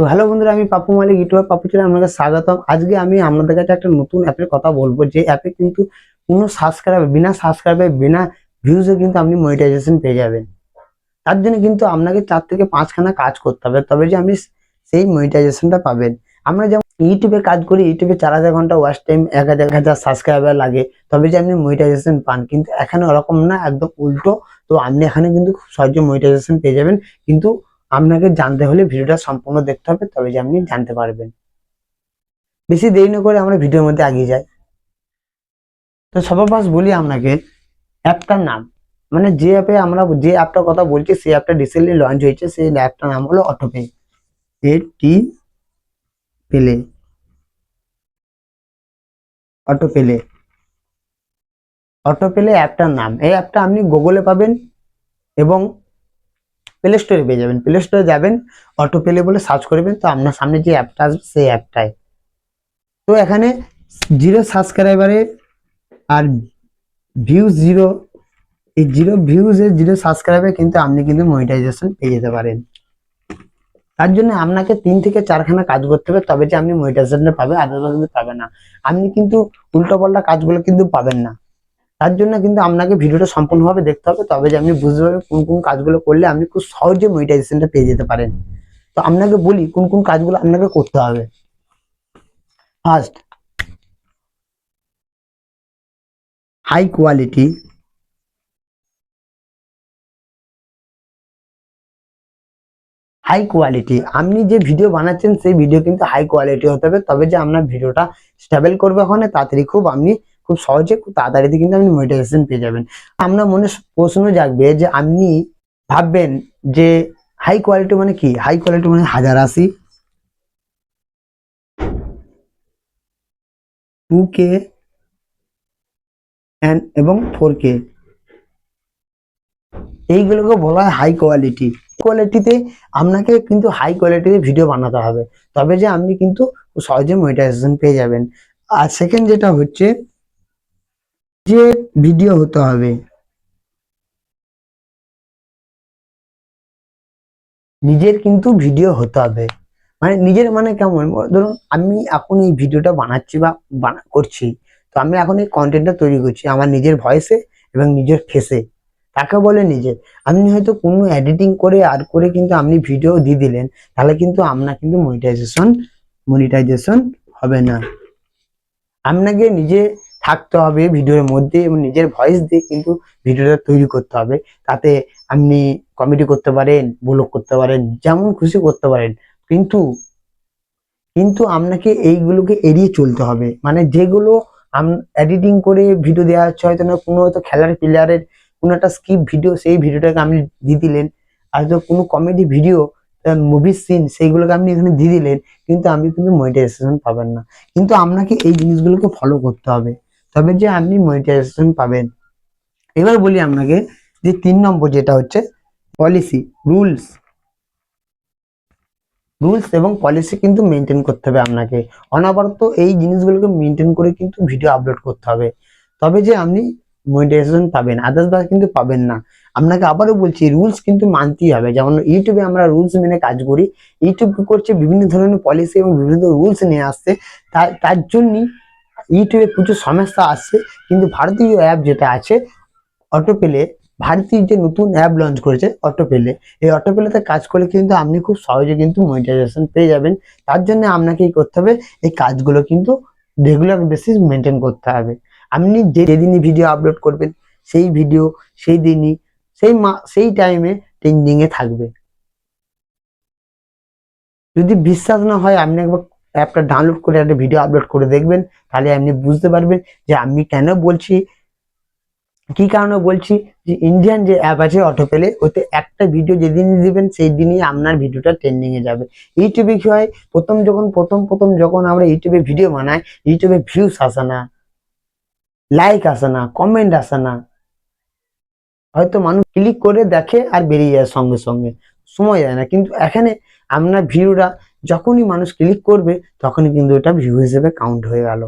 তো হ্যালো বন্ধুরা, আমি পাপু মালিক, ইউটিউবার পাপু চ্যানেল আপনাকে স্বাগতম। আজকে আমি আপনাদের কাছে একটা নতুন অ্যাপের কথা বলব, যে অ্যাপে কিন্তু কোনো সাবস্ক্রাইব বিনা সাবস্ক্রাইবে বিনা ভিউজে কিন্তু আপনি মনিটাইজেশন পেয়ে যাবেন। তার জন্য কিন্তু আপনাকে চার থেকে পাঁচখানা কাজ করতে হবে, তবে যে আপনি সেই মনিটাইজেশনটা পাবেন। আমরা যেমন ইউটিউবে কাজ করি, ইউটিউবে চার হাজার ঘণ্টা ওয়াচ টাইম এক হাজার এক হাজার সাবস্ক্রাইবার লাগে, তবে যে আপনি মনিটাইজেশন পান, কিন্তু এখানে ওরকম না, একদম উল্টো। তো আপনি এখানে কিন্তু খুব সহজে মনিটাইজেশন পেয়ে যাবেন, কিন্তু আপনাকে জানতে হলে ভিডিওটা সম্পূর্ণ দেখতে হবে, তবে যে আপনি জানতে পারবেন। বেশি দেরি না করে আমরা ভিডিওর মধ্যে এগিয়ে যাই। তো পাশ বলি আপনাকে, অ্যাপটার নাম। মানে যে অ্যাপে আমরা, যে অ্যাপটার কথা বলছি, সেই অ্যাপটা রিসেন্টলি লঞ্চ হয়েছে, সেই অ্যাপটার নাম হলো অটোপে এ টি পেলে অটো পেলে অটো পেলে অ্যাপটার নাম। এই অ্যাপটা আপনি গুগলে পাবেন এবং প্লে স্টোরে পেয়ে যাবেন। প্লে স্টোরে যাবেন অটো পেলে বলে সার্চ করবেন, তো আপনার সামনে যে অ্যাপটা আসবে, সেই অ্যাপটাই তো এখানে জিরো সাবস্ক্রাইবারে আর ভিউজ জিরো এই জিরো ভিউজে জিরো সাবস্ক্রাইবে কিন্তু আপনি কিন্তু মনিটাইজেশন পেয়ে যেতে পারেন। তার জন্য আপনাকে তিন থেকে চারখানা কাজ করতে হবে, তবে যে আপনি মনিটাইজেশনটা পাবেন আদারওয়াইজ পাবেন না। আপনি কিন্তু উল্টো পাল্টা কাজগুলো কিন্তু পাবেন না। তার জন্য কিন্তু আপনাকে ভিডিওটা সম্পূর্ণভাবে দেখতে হবে। তবে যে আপনি বুঝতে পারবেন কোন কোন কাজগুলো করলে আপনি খুব সহজে মনিটাইজেশনটা পেয়ে যেতে পারেন। তো আপনাকে বলি কোন কোন কাজগুলো আপনাকে করতে হবে। First high quality high quality আপনি যে ভিডিও বানাচ্ছেন, সেই ভিডিও কিন্তু হাই কোয়ালিটি হতে হবে। তবে যে আপনার ভিডিওটা স্টেবল করবে ওখানে, তাড়াতাড়ি খুব আপনি খুব সহজে খুব তাড়াতাড়ি কিন্তু আপনি মনিটাইজেশন পেয়ে যাবেন। আপনার মনে প্রশ্ন জাগবে যে আপনি ভাববেন যে হাই কোয়ালিটি মানে কি? হাই কোয়ালিটি মানে হাজার আশি। টু কে এবং ফোর কে এইগুলোকে বলা হয় হাই কোয়ালিটি কোয়ালিটিতে আপনাকে কিন্তু হাই কোয়ালিটিতে ভিডিও বানাতে হবে। তবে যে আপনি কিন্তু সহজে মনিটাইজেশন পেয়ে যাবেন। আর সেকেন্ড যেটা হচ্ছে যে ভিডিও হতে হবে। নিজের কিন্তু ভিডিও হতে হবে। মানে নিজের মানে কেমন? ধরুন আমি এখন এই ভিডিওটা বানাচ্ছি বা করছি। তো আমি এখন এই কন্টেন্টটা তৈরি করছি আমার নিজের ভয়েসে এবং নিজের ফেসে তাকে বলে নিজের? আপনি হয়তো কোনো এডিটিং করে আর করে কিন্তু আপনি ভিডিও দিয়ে দিলেন, তাহলে কিন্তু আপনার কিন্তু মনিটাইজেশন মনিটাইজেশন হবে না। আপনাকে নিজে থাকতে হবে ভিডিওর মধ্যে এবং নিজের ভয়েস দিয়ে কিন্তু ভিডিওটা তৈরি করতে হবে। তাতে আপনি কমেডি করতে পারেন ব্লগ করতে পারেন, যেমন খুশি করতে পারেন। কিন্তু কিন্তু আপনাকে এইগুলোকে এড়িয়ে চলতে হবে। মানে যেগুলো এডিটিং করে ভিডিও দেওয়া হচ্ছে, হয়তো না, কোনো হয়তো খেলার প্লেয়ারের কোনো একটা স্কিপ ভিডিও সেই ভিডিওটাকে আপনি দিয়ে দিলেন। আর তো কোনো কমেডি ভিডিও মুভি সিন সেইগুলোকে আপনি এখানে দিয়ে দিলেন, কিন্তু আপনি কিন্তু মনিটাইজেশন পাবেন না। কিন্তু আপনাকে এই জিনিসগুলোকে ফলো করতে হবে। তবে যে আপনি মনিটাইজেশন পাবেন। এবার বলি আপনাকে যে তিন নম্বর যেটা হচ্ছে পলিসি রুলস রুলস এবং পলিসি কিন্তু মেনটেন করতে হবে আপনাকে। অনবরত এই জিনিসগুলোকে মেনটেন করে কিন্তু ভিডিও আপলোড করতে হবে। তবে যে আপনি মনিটাইজেশন পাবেন আদার্স কিন্তু পাবেন না। আপনাকে আবারও বলছি রুলস কিন্তু মানতেই হবে। যেমন ইউটিউবে আমরা রুলস মেনে কাজ করি, ইউটিউব করছে, বিভিন্ন ধরনের পলিসি এবং বিভিন্ন রুলস নিয়ে আসছে। তার তার জন্যই ইউটিউবে প্রচুর সমস্যা আসছে, কিন্তু ভারতীয় অ্যাপ যেটা আছে অটোপেলে ভারতীয় যে নতুন অ্যাপ লঞ্চ করেছে অটোপেলে এই অটোপেলেতে কাজ করলে কিন্তু আপনি খুব সহজে কিন্তু মনিটাইজেশন পেয়ে যাবেন। তার জন্য আপনাকে কি করতে হবে, এই কাজগুলো কিন্তু রেগুলার বেসিস মেনটেন করতে হবে। আপনি যে যেদিনই ভিডিও আপলোড করবেন, সেই ভিডিও সেই দিনই, সেই মা, সেই টাইমে ট্রেন্ডিং এ থাকবে। যদি বিশ্বাস না হয়, আপনি একবার অ্যাপটা ডাউনলোড করে একটা ভিডিও আপলোড করে দেখবেন, তাহলে আপনি বুঝতে পারবেন যে আমি কেন বলছি, কি কারণে বলছি যে ইন্ডিয়ান যে অ্যাপ আছে অটোপেলে ওতে একটা ভিডিও যেদিন দিবেন সেই দিনই আপনার ভিডিওটা ট্রেন্ডিংয়ে যাবে। ইউটিউবে কি হয়, প্রথম যখন, প্রথম প্রথম যখন আমরা ইউটিউবে ভিডিও বানাই ইউটিউবে ভিউস আসে না লাইক আসে না কমেন্ট আসে না। হয়তো মানুষ ক্লিক করে দেখে আর বেরিয়ে যায় সঙ্গে সঙ্গে, সময় যায় না। কিন্তু এখানে আপনার ভিডিওটা যখনই মানুষ ক্লিক করবে, তখনই কিন্তু এটা ভিউ হিসেবে কাউন্ট হয়ে গেল।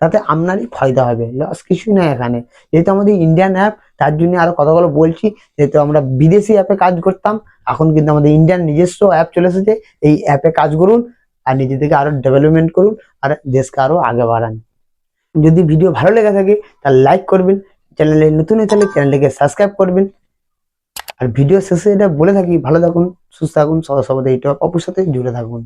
তাতে আপনারই ফায়দা হবে লস কিছুই না এখানে। যেহেতু আমাদের ইন্ডিয়ান অ্যাপ তার জন্য আরও কথাগুলো বলছি, যেহেতু আমরা বিদেশি অ্যাপে কাজ করতাম, এখন কিন্তু আমাদের ইন্ডিয়ান নিজস্ব অ্যাপ চলে এসেছে, এই অ্যাপে কাজ করুন আর নিজেদেরকে আরও ডেভেলপমেন্ট করুন আর দেশকে আরও আগে বাড়ান। যদি ভিডিও ভালো লেগে থাকে, তাহলে লাইক করবেন চ্যানেলে নতুন হয়ে থাকলে চ্যানেলটিকে সাবস্ক্রাইব করবেন। আর ভিডিও শেষে এটা বলে থাকি, ভালো থাকুন, সুস্থ থাকুন সদা সবাই এইটা অপুর সাথে জুড়ে থাকুন।